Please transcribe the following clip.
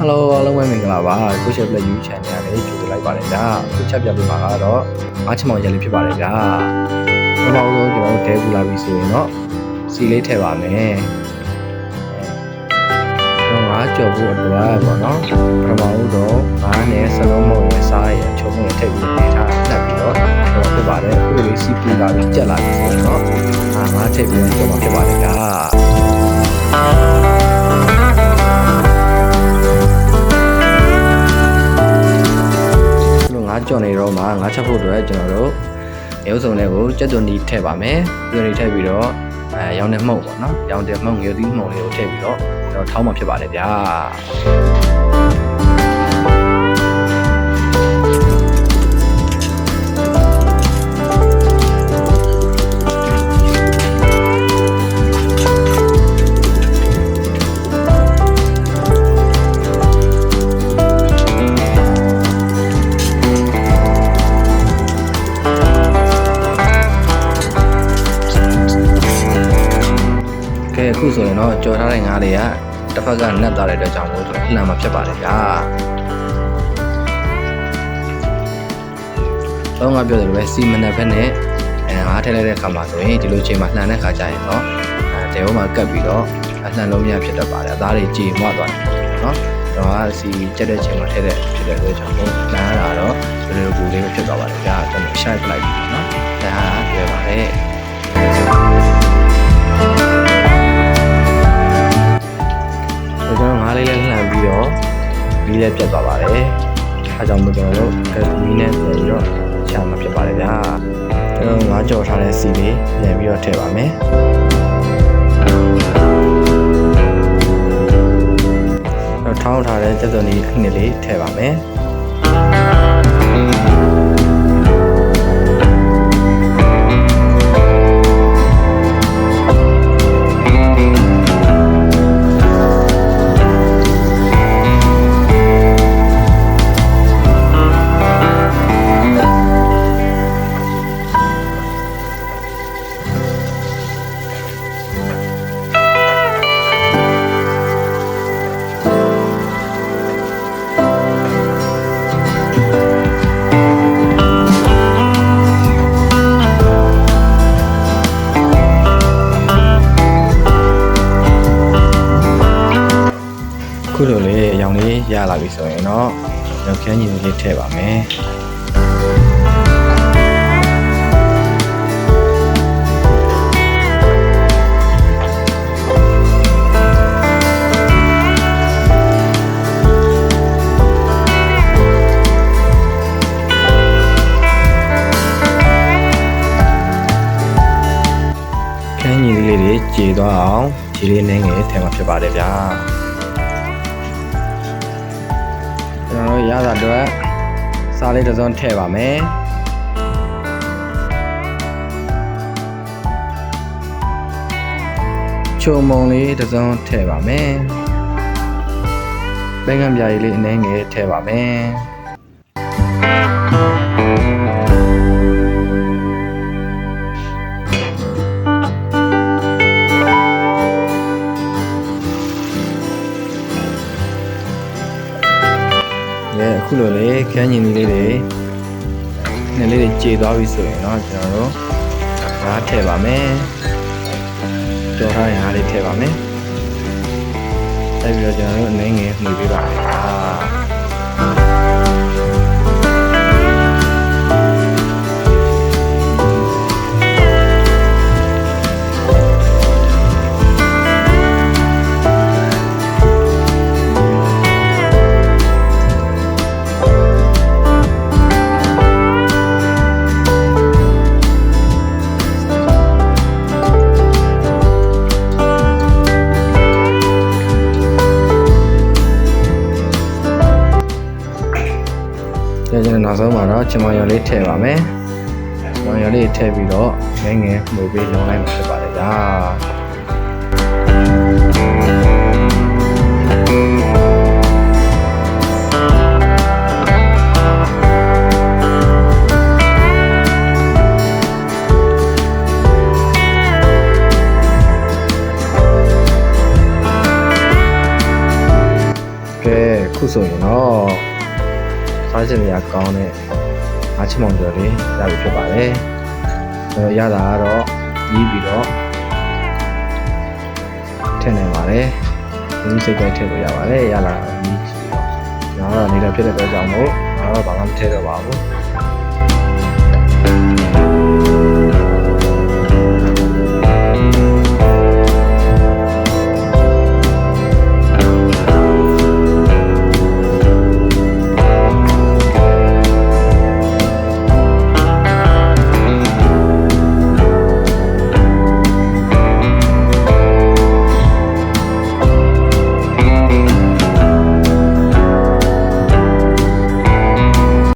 Hello အားလုံးပဲမင်္ဂလာပါကိုရှယ်ပလက် YouTube channel နဲ့ကြိုဆိုလိုက်ပါတယ်ဗျာခုချက်ပြပေးမှာကတော့အားချမောင်ရက်လေးဖြစ်ပါတယ်ဗျာပထမဆုံးကျွန်တော်တို့တဲပူလာပြီဆိုရင်တော့စီလေးထည့်ပါမယ်တော့ငါကြော်ဖို့အတွက်ပေါ့နော်ပထမဆုံးတော့ငါးနဲ့စလုံးမုံနဲ့စားရချုံမုံနဲ့ထည့်ပြီးနေထားတက်ပြီးတော့တော့ဖြစ်ပါတယ်အခုလေးစီပူလာပြီးကြက်လာပြီဆိုရင်တော့အာငါထည့်ပြီးတော့ကြော်မှာဖြစ်ပါတယ်ဗျာ ကြော်နေတော့မှငါးချက်ဖို့အတွက်ကျွန်တော်တို့ရုပ်စုံတွေကိုကြက်သွန်ဒီထည့်ပါမယ်။ကြက်သွန်ဒီထည့်ပြီးတော့အဲရောင်တဲ့မှုန့်ပေါ့နော်။ရောင်တဲ့မှုန့်ငယ်သီးမှုန့်လေးကိုထည့်ပြီးတော့ကျွန်တော်ထောင်းမှဖြစ်ပါတယ်ဗျာ။ ခုဆိုရင်တော့ကြော်ထားတဲ့ငါးတွေကတစ်ဖက်ကနှက်သွားတဲ့အတွက်ကြောင့်မို့ကျွန်တော်လှမ်းမှဖြစ်ပါတယ်ဗျာ။တော့ငါပြောတယ်ပဲစီမနက်ဖက်နဲ့အဲငါးထည့်လိုက်တဲ့ခါမှာဆိုရင်ဒီလိုချိန်မှာလှမ်းတဲ့ခါကျရင်တော့အဲတဲဘုံမှာကပ်ပြီးတော့အလှမ်းလုံးရဖြစ်တတ်ပါတယ်။အသားတွေကြေမွသွားတယ်နော်။တော့ကစီကြက်တဲ့ချိန်မှာထည့်တဲ့ဖြစ်တဲ့အတွက်ကြောင့်မို့လှမ်းရတာတော့ဘယ်လိုကူလေးဖြစ်သွားပါတယ်ဗျာ။ကျွန်တော် share ပလိုက်ပြီနော်။ဒါကပြောပါတယ်။ မီးလေးပြတ်သွားပါတယ်။အဲကြောင့်မို့ကျွန်တော်တို့မီးနဲ့ပြန်ပြီးတော့ချမှာဖြစ်ပါတယ်ဗျာ။ကျွန်တော်ငါးကြော်ထားတဲ့စီလေးပြန်ပြီးတော့ထည့်ပါမယ်။တော့ထောင်းထားတဲ့ကြက်သွန်လေးအနှစ်လေးထည့်ပါမယ်။ ခုလိုလေးအရောင်လေးရလာပြီဆိုရင်တော့ရောက်ခန်းကြီးလေးထည့်ပါမယ်ခန်းကြီးလေးတွေကြေသွားအောင်ဒီလေးနှင်းငယ်ထည့်မှာဖြစ်ပါတယ်ဗျာ ရတာအတွက်စားလေးတစ်စုံထည့်ပါမယ်ချုံမုံလေးတစ်စုံထည့်ပါမယ်ဘဲကံပြားရည်လေးအနှဲငယ်ထည့်ပါမယ် ခန်းညင်လေးလေးတွေနည်းလေးတွေကြေသွားပြီဆိုရင်တော့ကျွန်တော်တို့ငါးထည့်ပါမယ်ကြော်ထားရင်ငါးလေးထည့်ပါမယ်ဆက်ပြီးတော့ကျွန်တော်တို့အနှဲငယ်မှီပေး ကျွန်တော်နောက်ဆုံးမှာတော့ချမောင်ရော်လေးထည့်ပါမယ်ချမောင်ရော်လေးထည့်ပြီးတော့ငယ်ငယ်မှီပေးလုံးလိုက်မှာဖြစ်ပါတယ်ဗျာကဲခုဆိုရင်တော့ အားချက်မရကောင်းတဲ့အားချက်မောင်ကျော်လေးရပြီဖြစ်ပါတယ်။အဲရတာကတော့ပြီးပြီးတော့ထည့်နိုင်ပါတယ်။ဒီစိတ်တိုင်းထည့်လို့ရပါတယ်။ရလာပြီးပြီးတော့ကျွန်တော်ကနေတော့ဖြစ်တဲ့အတွက်ကြောင့်မို့ကျွန်တော်ကဘာမှမထည့်တော့ပါဘူး။嗯。